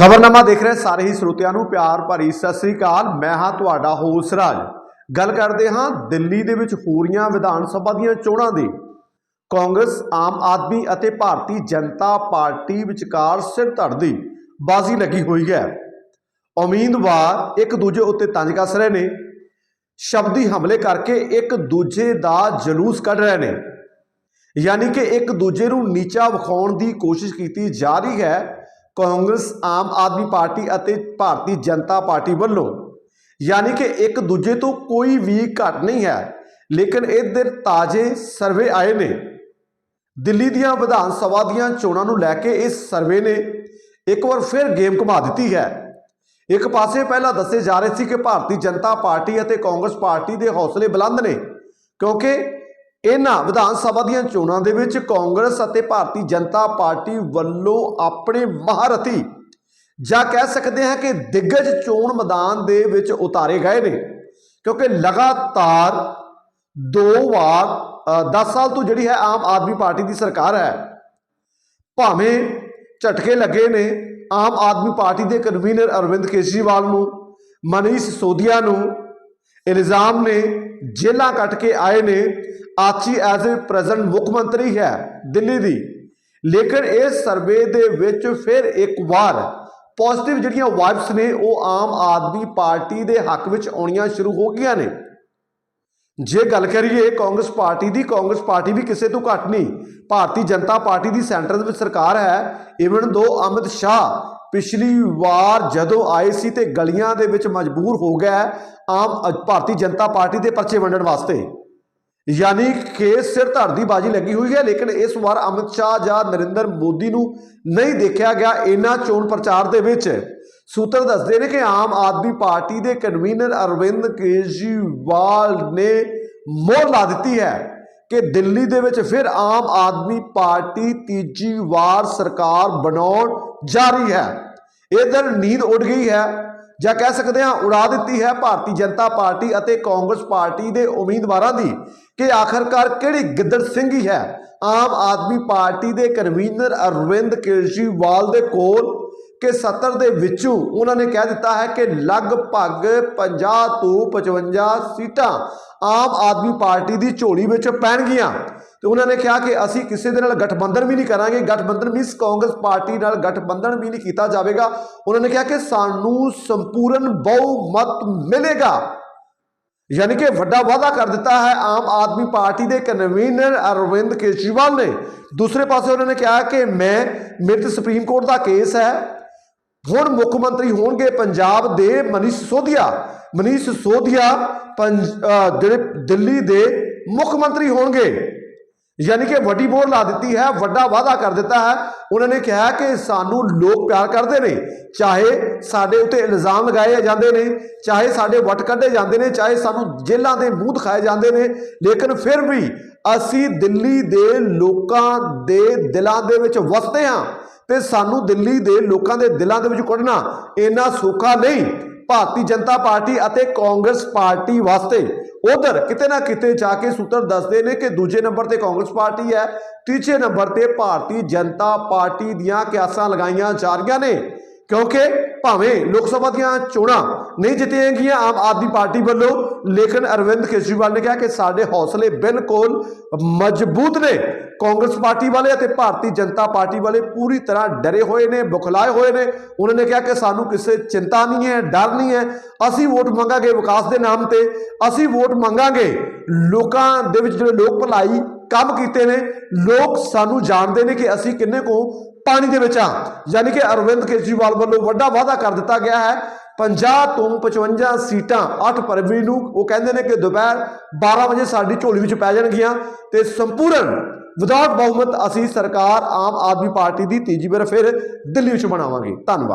ਖਬਰਨਾਮਾ ਦੇਖ ਰਹੇ ਸਾਰੇ ਹੀ ਸਰੋਤਿਆਂ ਨੂੰ ਪਿਆਰ ਭਰੀ ਸਤਿ ਸ੍ਰੀ ਅਕਾਲ। ਮੈਂ ਹਾਂ ਤੁਹਾਡਾ ਹੋਸ ਰਾਜ। ਗੱਲ ਕਰਦੇ ਹਾਂ ਦਿੱਲੀ ਦੇ ਵਿੱਚ ਹੋ ਰਹੀਆਂ ਵਿਧਾਨ ਸਭਾ ਦੀਆਂ ਚੋਣਾਂ ਦੀ। ਕਾਂਗਰਸ, ਆਮ ਆਦਮੀ ਅਤੇ ਭਾਰਤੀ ਜਨਤਾ ਪਾਰਟੀ ਵਿਚਕਾਰ ਸਿਰ ਧੜ ਦੀ ਬਾਜ਼ੀ ਲੱਗੀ ਹੋਈ ਹੈ। ਉਮੀਦਵਾਰ ਇੱਕ ਦੂਜੇ ਉੱਤੇ ਤੰਜ ਕੱਸ ਰਹੇ ਨੇ। ਸ਼ਬਦੀ ਹਮਲੇ ਕਰਕੇ ਇੱਕ ਦੂਜੇ ਦਾ ਜਲੂਸ ਕੱਢ ਰਹੇ ਨੇ। ਯਾਨੀ ਕਿ ਇੱਕ ਦੂਜੇ ਨੂੰ ਨੀਚਾ ਵਿਖਾਉਣ ਦੀ ਕੋਸ਼ਿਸ਼ ਕੀਤੀ ਜਾ ਰਹੀ ਹੈ। ਕਾਂਗਰਸ, ਆਮ ਆਦਮੀ ਪਾਰਟੀ ਅਤੇ ਭਾਰਤੀ ਜਨਤਾ ਪਾਰਟੀ ਵੱਲੋਂ ਯਾਨੀ ਕਿ ਇੱਕ ਦੂਜੇ ਤੋਂ ਕੋਈ ਵੀ ਘੱਟ ਨਹੀਂ ਹੈ, ਲੇਕਿਨ ਇੱਧਰ ਤਾਜ਼ੇ ਸਰਵੇ ਆਏ ਨੇ। ਦਿੱਲੀ ਦੀਆਂ ਵਿਧਾਨ ਸਭਾ ਦੀਆਂ ਚੋਣਾਂ ਨੂੰ ਲੈ ਕੇ ਇਸ ਸਰਵੇ ਨੇ ਇੱਕ ਵਾਰ ਫਿਰ ਗੇਮ ਘੁਮਾ ਦਿੱਤੀ ਹੈ। ਇੱਕ ਪਾਸੇ ਪਹਿਲਾਂ ਦੱਸੇ ਜਾ ਰਹੇ ਸੀ ਕਿ ਭਾਰਤੀ ਜਨਤਾ ਪਾਰਟੀ ਅਤੇ ਕਾਂਗਰਸ ਪਾਰਟੀ ਦੇ ਹੌਸਲੇ ਬੁਲੰਦ ਨੇ, ਕਿਉਂਕਿ ਇਹਨਾਂ ਵਿਧਾਨ ਸਭਾ ਦੀਆਂ ਚੋਣਾਂ ਦੇ ਵਿੱਚ ਕਾਂਗਰਸ ਅਤੇ ਭਾਰਤੀ ਜਨਤਾ ਪਾਰਟੀ ਵੱਲੋਂ ਆਪਣੇ ਮਹਾਰਥੀ ਜਾਂ ਕਹਿ ਸਕਦੇ ਹਾਂ ਕਿ ਦਿੱਗਜ ਚੋਣ ਮੈਦਾਨ ਦੇ ਵਿੱਚ ਉਤਾਰੇ ਗਏ ਨੇ। ਕਿਉਂਕਿ ਲਗਾਤਾਰ ਦੋ ਵਾਰ 10 ਸਾਲ ਤੋਂ ਜਿਹੜੀ ਹੈ ਆਮ ਆਦਮੀ ਪਾਰਟੀ ਦੀ ਸਰਕਾਰ ਹੈ, ਭਾਵੇਂ ਝਟਕੇ ਲੱਗੇ ਨੇ, ਆਮ ਆਦਮੀ ਪਾਰਟੀ ਦੇ ਕਨਵੀਨਰ ਅਰਵਿੰਦ ਕੇਜਰੀਵਾਲ ਨੂੰ, ਮਨੀਸ਼ ਸੋਧੀਆ ਨੂੰ, ਇਲਜ਼ਾਮ ਨੇ ਜੇਲਾਂ ਕੱਟ ਕੇ ਆਏ ਨੇ ਆਚੀ ਐਜ਼ ਅ ਪ੍ਰੈਜ਼ੈਂਟ ਮੁੱਖ ਮੰਤਰੀ ਹੈ ਦਿੱਲੀ ਦੀ। ਲੇਕਿਨ ਇਸ ਸਰਵੇ ਦੇ ਵਿੱਚ ਫਿਰ ਇੱਕ ਵਾਰ ਪੋਜ਼ਿਟਿਵ ਜਿਹੜੀਆਂ ਵਾਈਬਸ ਨੇ, ਉਹ ਆਮ ਆਦਮੀ ਪਾਰਟੀ ਦੇ ਹੱਕ ਵਿੱਚ ਆਉਣੀਆਂ ਸ਼ੁਰੂ ਹੋ ਗਈਆਂ ਨੇ। ਜੇ ਗੱਲ ਕਰੀਏ, ਕਾਂਗਰਸ ਪਾਰਟੀ ਦੀ, ਕਾਂਗਰਸ ਪਾਰਟੀ ਵੀ ਕਿਸੇ ਤੋਂ ਘੱਟ ਨਹੀਂ। ਭਾਰਤੀ ਜਨਤਾ ਪਾਰਟੀ ਦੀ ਸੈਂਟਰ ਦੇ ਵਿੱਚ ਸਰਕਾਰ ਹੈ, ਇਵਨ ਦੋ ਅਮਿਤ ਸ਼ਾਹ ਪਿਛਲੀ ਵਾਰ ਜਦੋਂ ਆਏ ਸੀ ਤੇ ਗਲੀਆਂ ਦੇ ਵਿੱਚ ਮਜਬੂਰ ਹੋ ਗਿਆ ਆਮ ਅ- ਭਾਰਤੀ ਜਨਤਾ ਪਾਰਟੀ ਦੇ ਪਰਚੇ ਵੰਡਣ ਵਾਸਤੇ। ਯਾਨੀ ਕਿ ਸਿਰ ਧੜ ਦੀ ਬਾਜੀ ਲੱਗੀ ਹੋਈ ਹੈ, ਲੇਕਿਨ ਇਸ ਵਾਰ ਅਮਿਤ ਸ਼ਾਹ ਜਾਂ ਨਰਿੰਦਰ ਮੋਦੀ ਨੂੰ ਨਹੀਂ ਦੇਖਿਆ ਗਿਆ ਇਹਨਾਂ ਚੋਣ ਪ੍ਰਚਾਰ ਦੇ ਵਿੱਚ। ਸੂਤਰ ਦੱਸਦੇ ਨੇ ਕਿ ਆਮ ਆਦਮੀ ਪਾਰਟੀ ਦੇ ਕਨਵੀਨਰ ਅਰਵਿੰਦ ਕੇਜਰੀਵਾਲ ਨੇ ਮੋਹਰ ਲਾ ਦਿੱਤੀ ਹੈ ਕਿ ਦਿੱਲੀ ਦੇ ਵਿੱਚ ਫਿਰ ਆਮ ਆਦਮੀ ਪਾਰਟੀ ਤੀਜੀ ਵਾਰ ਸਰਕਾਰ ਬਣਾਉਣ ਜਾ ਰਹੀ ਹੈ। ਇਧਰ ਨੀਂਦ ਉੱਡ ਗਈ ਹੈ। ਜਾਂ ਕਹਿ ਸਕਦੇ ਹਾਂ ਉਡਾ ਦਿੱਤੀ ਹੈ ਭਾਰਤੀ ਜਨਤਾ ਪਾਰਟੀ ਅਤੇ ਕਾਂਗਰਸ ਪਾਰਟੀ ਦੇ ਉਮੀਦਵਾਰਾਂ ਦੀ ਕਿ ਆਖਰਕਾਰ ਕਿਹੜੀ ਗਿੱਦੜ ਸਿੰਘੀ ਹੈ ਆਮ ਆਦਮੀ ਪਾਰਟੀ ਦੇ ਕਨਵੀਨਰ ਅਰਵਿੰਦ ਕੇਜਰੀਵਾਲ ਦੇ ਕੋਲ ਕਿ 70 ਦੇ ਵਿੱਚੋਂ ਉਹਨਾਂ ਨੇ ਕਹਿ ਦਿੱਤਾ ਹੈ ਕਿ ਲਗਭਗ 50 ਤੋਂ 55 ਸੀਟਾਂ ਆਮ ਆਦਮੀ ਪਾਰਟੀ ਦੀ ਝੋਲੀ ਵਿੱਚ ਪੈਣਗੀਆਂ। ਤੇ ਉਹਨਾਂ ਨੇ ਕਿਹਾ ਕਿ ਅਸੀਂ ਕਿਸੇ ਦੇ ਨਾਲ ਗਠਬੰਧਨ ਵੀ ਨਹੀਂ ਕਰਾਂਗੇ, ਗਠਬੰਧਨ ਮੀਨਸ ਕਾਂਗਰਸ ਪਾਰਟੀ ਨਾਲ ਗਠਬੰਧਨ ਵੀ ਨਹੀਂ ਕੀਤਾ ਜਾਵੇਗਾ। ਉਹਨਾਂ ਨੇ ਕਿਹਾ ਕਿ ਸਾਨੂੰ ਸੰਪੂਰਨ ਬਹੁਮਤ ਮਿਲੇਗਾ। ਯਾਨੀ ਕਿ ਵੱਡਾ ਵਾਅਦਾ ਕਰ ਦਿੱਤਾ ਹੈ ਆਮ ਆਦਮੀ ਪਾਰਟੀ ਦੇ ਕਨਵੀਨਰ ਅਰਵਿੰਦ ਕੇਜਰੀਵਾਲ ਨੇ। ਦੂਸਰੇ ਪਾਸੇ ਉਹਨਾਂ ਨੇ ਕਿਹਾ ਕਿ ਮੈਂ, ਮੇਰੇ ਤੇ ਸੁਪਰੀਮ ਕੋਰਟ ਦਾ ਕੇਸ ਹੈ। ਹੁਣ ਮੁੱਖ ਮੰਤਰੀ ਹੋਣਗੇ ਪੰਜਾਬ ਦੇ ਮਨੀਸ਼ ਸੋਧੀਆ ਮਨੀਸ਼ ਸੋਧੀਆ ਪੰਜ ਜਿਹੜੇ ਦਿੱਲੀ ਦੇ ਮੁੱਖ ਮੰਤਰੀ ਹੋਣਗੇ। ਯਾਨੀ ਕਿ ਵੱਡੀ ਬੋਰ ਲਾ ਦਿੱਤੀ ਹੈ, ਵੱਡਾ ਵਾਅਦਾ ਕਰ ਦਿੱਤਾ ਹੈ। ਉਹਨਾਂ ਨੇ ਕਿਹਾ ਕਿ ਸਾਨੂੰ ਲੋਕ ਪਿਆਰ ਕਰਦੇ ਨੇ, ਚਾਹੇ ਸਾਡੇ ਉੱਤੇ ਇਲਜ਼ਾਮ ਲਗਾਏ ਜਾਂਦੇ ਨੇ, ਚਾਹੇ ਸਾਡੇ ਵਟ ਕੱਢੇ ਜਾਂਦੇ ਨੇ, ਚਾਹੇ ਸਾਨੂੰ ਜੇਲ੍ਹਾਂ ਦੇ ਮੂੰਹ ਦਿਖਾਏ ਜਾਂਦੇ ਨੇ, ਲੇਕਿਨ ਫਿਰ ਵੀ ਅਸੀਂ ਦਿੱਲੀ ਦੇ ਲੋਕਾਂ ਦੇ ਦਿਲਾਂ ਦੇ ਵਿੱਚ ਵਸਦੇ ਹਾਂ ਤੇ ਸਾਨੂੰ ਦਿੱਲੀ ਦੇ ਲੋਕਾਂ ਦੇ ਦਿਲਾਂ ਦੇ ਵਿੱਚ ਕੱਢਣਾ ਇੰਨਾ ਸੌਖਾ ਨਹੀਂ। ਭਾਰਤੀ ਜਨਤਾ ਪਾਰਟੀ ਅਤੇ ਕਾਂਗਰਸ ਪਾਰਟੀ ਵਾਸਤੇ ਉਧਰ ਕਿਤੇ ਨਾ ਕਿਤੇ ਜਾ ਕੇ ਸੂਤਰ ਦੱਸਦੇ ਨੇ ਕਿ ਦੂਜੇ ਨੰਬਰ ਤੇ ਕਾਂਗਰਸ ਪਾਰਟੀ ਹੈ, ਤੀਜੇ ਨੰਬਰ ਤੇ ਭਾਰਤੀ ਜਨਤਾ ਪਾਰਟੀ ਦੀਆਂ ਕਿਆਸਾਂ ਲਗਾਈਆਂ ਜਾ ਰਹੀਆਂ ਨੇ। ਕਿਉਂਕਿ ਭਾਵੇਂ ਲੋਕ ਸਭਾ ਦੀਆਂ ਚੋਣਾਂ ਨਹੀਂ ਜਿੱਤੀਆਂ ਗਈਆਂ, ਆਮ ਆਦਮੀ ਪਾਰਟੀ ਵੱਲੋਂ ਲੇਕਿਨ ਅਰਵਿੰਦ ਕੇਜਰੀਵਾਲ ਨੇ ਕਿਹਾ ਕਿ ਸਾਡੇ ਹੌਸਲੇ ਬਿਲਕੁਲ ਮਜ਼ਬੂਤ ਨੇ। ਕਾਂਗਰਸ ਪਾਰਟੀ ਵਾਲੇ ਅਤੇ ਭਾਰਤੀ ਜਨਤਾ ਪਾਰਟੀ ਵਾਲੇ ਪੂਰੀ ਤਰ੍ਹਾਂ ਡਰੇ ਹੋਏ ਨੇ, ਬੁਖਲਾਏ ਹੋਏ ਨੇ। ਉਹਨਾਂ ਨੇ ਕਿਹਾ ਕਿ ਸਾਨੂੰ ਕਿਸੇ ਚਿੰਤਾ ਨਹੀਂ ਹੈ, ਡਰ ਨਹੀਂ ਹੈ। ਅਸੀਂ ਵੋਟ ਮੰਗਾਂਗੇ ਵਿਕਾਸ ਦੇ ਨਾਮ ਤੇ। ਅਸੀਂ ਵੋਟ ਮੰਗਾਂਗੇ। ਲੋਕਾਂ ਦੇ ਵਿੱਚ ਜਿਹੜੇ ਲੋਕ ਭਲਾਈ ਕੰਮ ਕੀਤੇ ਨੇ, ਲੋਕ ਸਾਨੂੰ ਜਾਣਦੇ ਨੇ ਕਿ ਅਸੀਂ ਕਿੰਨੇ ਕੋ ਪਾਣੀ ਦੇ ਵਿੱਚ ਆ। ਯਾਨੀ ਕਿ ਅਰਵਿੰਦ ਕੇਜਰੀਵਾਲ ਵੱਲੋਂ ਵੱਡਾ ਵਾਅਦਾ ਕਰ ਦਿੱਤਾ ਗਿਆ ਹੈ। 50 ਤੋਂ 55 ਸੀਟਾਂ 8 ਫਰਵਰੀ ਨੂੰ ਉਹ ਕਹਿੰਦੇ ਨੇ ਕਿ ਦੁਪਹਿਰ 12 ਵਜੇ ਸਾਡੀ ਝੋਲੀ ਵਿੱਚ ਪੈ ਜਾਣਗੀਆਂ ਤੇ ਸੰਪੂਰਨ ਵਿਦਾਊਟ ਬਹੁਮਤ ਅਸੀਂ ਸਰਕਾਰ ਆਮ ਆਦਮੀ ਪਾਰਟੀ ਦੀ ਤੀਜੀ ਵਾਰ ਫਿਰ ਦਿੱਲੀ ਵਿੱਚ ਬਣਾਵਾਂਗੇ ਧੰਨਵਾਦ।